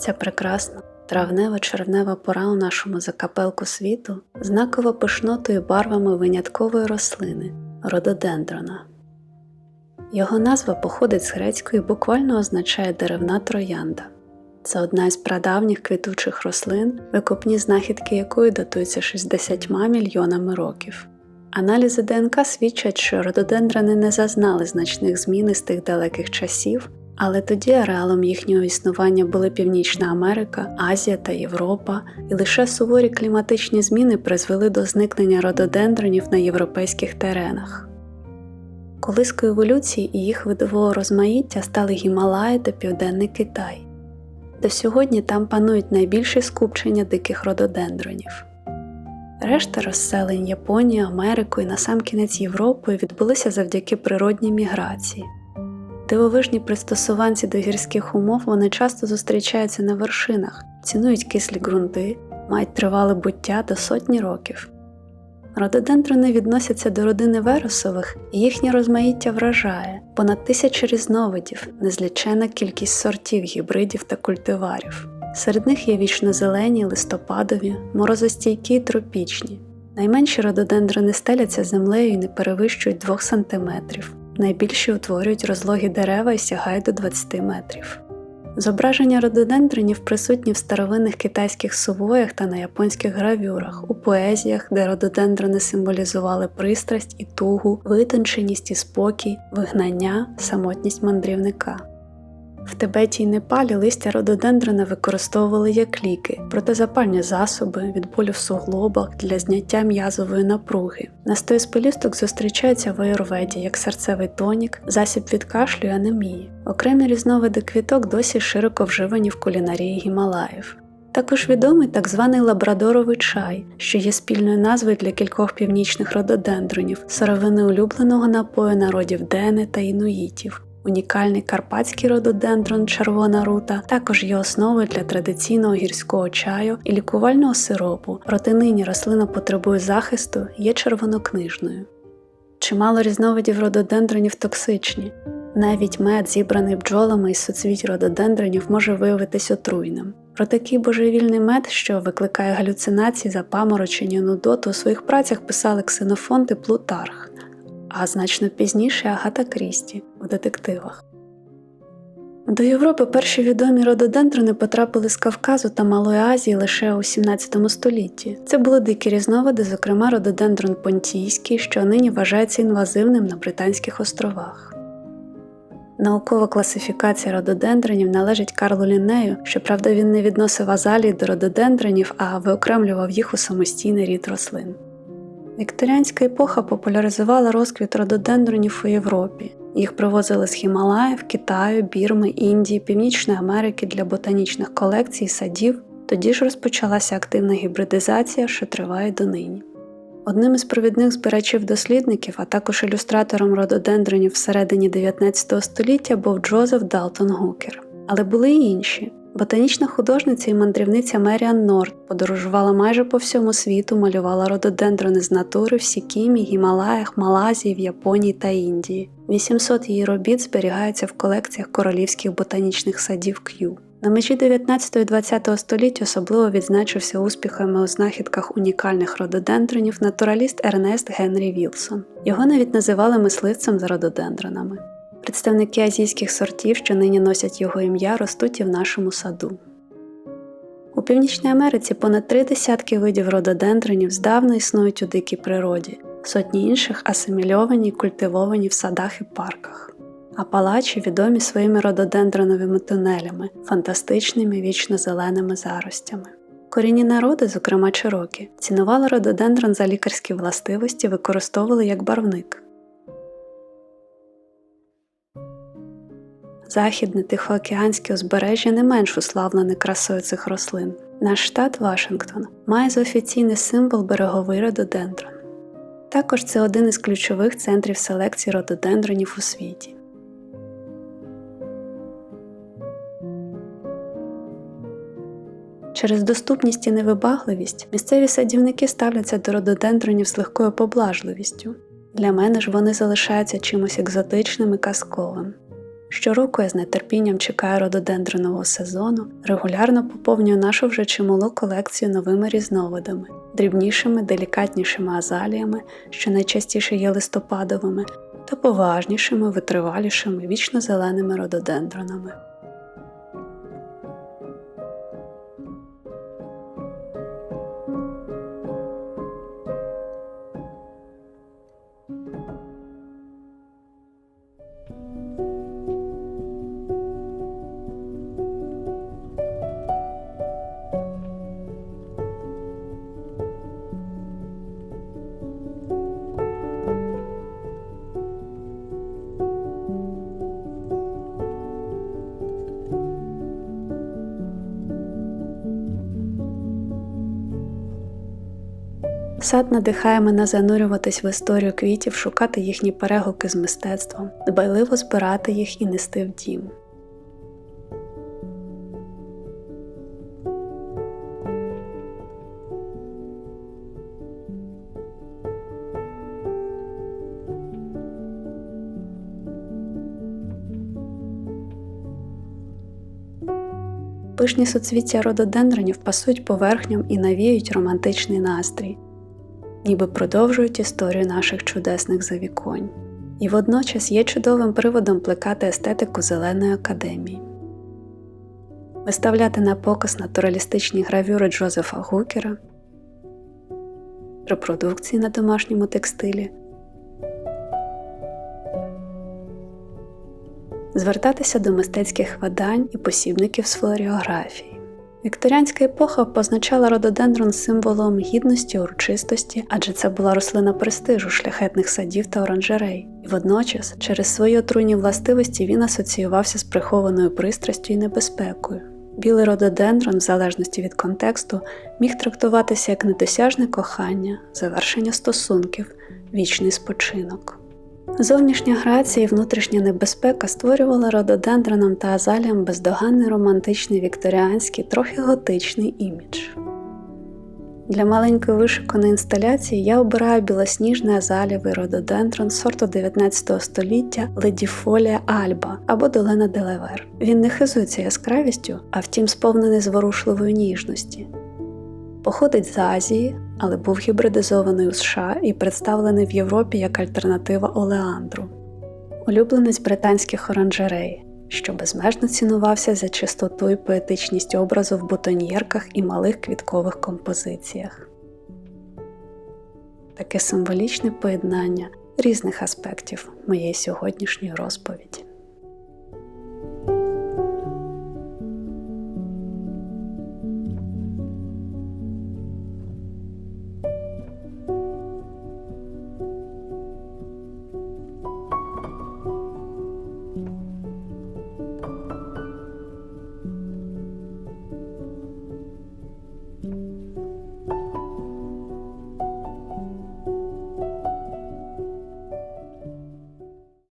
Ця прекрасна травнево-червнева пора у нашому закапелку світу знакова пишнотою барвами виняткової рослини рододендрона. Його назва походить з грецької і буквально означає деревна троянда. Це одна із прадавніх квітучих рослин, викопні знахідки якої датуються 60 мільйонами років. Аналізи ДНК свідчать, що рододендрони не зазнали значних змін із тих далеких часів, але тоді ареалом їхнього існування були Північна Америка, Азія та Європа, і лише суворі кліматичні зміни призвели до зникнення рододендронів на європейських теренах. Колискою еволюції і їх видового розмаїття стали Гімалаї та Південний Китай. До сьогодні там панують найбільші скупчення диких рододендронів. Решта розселень Японії, Америкою і насамкінець Європою відбулися завдяки природній міграції. Дивовижні пристосуванці до гірських умов вони часто зустрічаються на вершинах, цінують кислі ґрунти, мають тривале буття до сотні років. Рододендрони відносяться до родини вересових, і їхнє розмаїття вражає понад тисячі різновидів, незлічена кількість сортів, гібридів та культиварів. Серед них є вічнозелені, листопадові, морозостійкі й тропічні. Найменші рододендрони стеляться землею і не перевищують 2 см, найбільші утворюють розлогі дерева і сягають до 20 метрів. Зображення рододендронів присутні в старовинних китайських сувоях та на японських гравюрах, у поезіях, де рододендрони символізували пристрасть і тугу, витонченість і спокій, вигнання, самотність мандрівника. В Тибеті й Непалі листя рододендрона використовували як ліки, протизапальні засоби, від болю в суглобах для зняття м'язової напруги. Настої з пелюсток зустрічаються в аюрведі як серцевий тонік, засіб від кашлю і анемії. Окремі різновиди квіток досі широко вживані в кулінарії Гімалаїв. Також відомий так званий лабрадоровий чай, що є спільною назвою для кількох північних рододендронів, сировини улюбленого напою народів Дени та інуїтів. Унікальний карпатський рододендрон червона рута також є основою для традиційного гірського чаю і лікувального сиропу, проте нині рослина потребує захисту, є червонокнижною. Чимало різновидів рододендронів токсичні. Навіть мед, зібраний бджолами із соцвіть рододендронів, може виявитись отруйним. Про такий божевільний мед, що викликає галюцинації, запаморочення, нудоту, у своїх працях писали Ксенофонт і Плутарх а значно пізніше Агата Крісті у детективах. До Європи перші відомі рододендрони потрапили з Кавказу та Малої Азії лише у 17 столітті. Це були дикі різновиди, зокрема рододендрон понтійський, що нині вважається інвазивним на Британських островах. Наукова класифікація рододендронів належить Карлу Ліннею, щоправда, він не відносив азалії до рододендронів, а виокремлював їх у самостійний рід рослин. Вікторіанська епоха популяризувала розквіт рододендронів у Європі. Їх привозили з Хімалаїв, Китаю, Бірми, Індії, Північної Америки для ботанічних колекцій садів. Тоді ж розпочалася активна гібридизація, що триває донині. Одним із провідних збирачів дослідників, а також ілюстратором рододендронів всередині 19 століття був Джозеф Далтон Гукер. Але були й інші. Ботанічна художниця і мандрівниця Меріан Норт подорожувала майже по всьому світу, малювала рододендрони з натури в Сікімі, Гімалаях, Малазії, в Японії та Індії. 800 її робіт зберігаються в колекціях королівських ботанічних садів К'ю. На межі 19 і 20 століть особливо відзначився успіхами у знахідках унікальних рододендронів натураліст Ернест Генрі Вілсон. Його навіть називали мисливцем за рододендронами. Представники азійських сортів, що нині носять його ім'я, ростуть і в нашому саду. У Північній Америці понад три десятки видів рододендронів здавна існують у дикій природі, сотні інших асимільовані і культивовані в садах і парках. Апалачі відомі своїми рододендроновими тунелями, фантастичними вічно-зеленими заростями. Корінні народи, зокрема чирокі, цінували рододендрон за лікарські властивості, використовували як барвник. Західне Тихоокеанське узбережжя не менш уславлене красою цих рослин. Наш штат Вашингтон має за офіційний символ береговий рододендрон. Також це один із ключових центрів селекції рододендронів у світі. Через доступність і невибагливість місцеві садівники ставляться до рододендронів з легкою поблажливістю. Для мене ж вони залишаються чимось екзотичним і казковим. Щороку я з нетерпінням чекаю рододендронового сезону, регулярно поповнюю нашу вже чималу колекцію новими різновидами, дрібнішими, делікатнішими азаліями, що найчастіше є листопадовими, та поважнішими, витривалішими, вічно зеленими рододендронами. Сад надихає мене занурюватись в історію квітів, шукати їхні перегуки з мистецтвом, дбайливо збирати їх і нести в дім. Пишні суцвіття рододендронів пасують поверхням і навіють романтичний настрій, ніби продовжують історію наших чудесних завіконь, і водночас є чудовим приводом плекати естетику зеленої академії. Виставляти на показ натуралістичні гравюри Джозефа Гукера, репродукції на домашньому текстилі, звертатися до мистецьких видань і посібників з флоріографії. Вікторіанська епоха позначала рододендрон символом гідності, урочистості, адже це була рослина престижу шляхетних садів та оранжерей, і водночас через свої отруйні властивості він асоціювався з прихованою пристрастю і небезпекою. Білий рододендрон, в залежності від контексту, міг трактуватися як недосяжне кохання, завершення стосунків, вічний спочинок. Зовнішня грація і внутрішня небезпека створювали рододендроном та азаліям бездоганний романтичний вікторіанський, трохи готичний імідж. Для маленької вишиканої інсталяції я обираю білосніжний азалівий рододендрон сорту 19 століття Ледіфолія Альба або Долина Делевер. Він не хизується яскравістю, а втім сповнений зворушливої ніжності. Походить з Азії, але був гібридизований у США і представлений в Європі як альтернатива олеандру, улюбленець британських оранжерей, що безмежно цінувався за чистоту і поетичність образу в бутоньєрках і малих квіткових композиціях. Таке символічне поєднання різних аспектів моєї сьогоднішньої розповіді.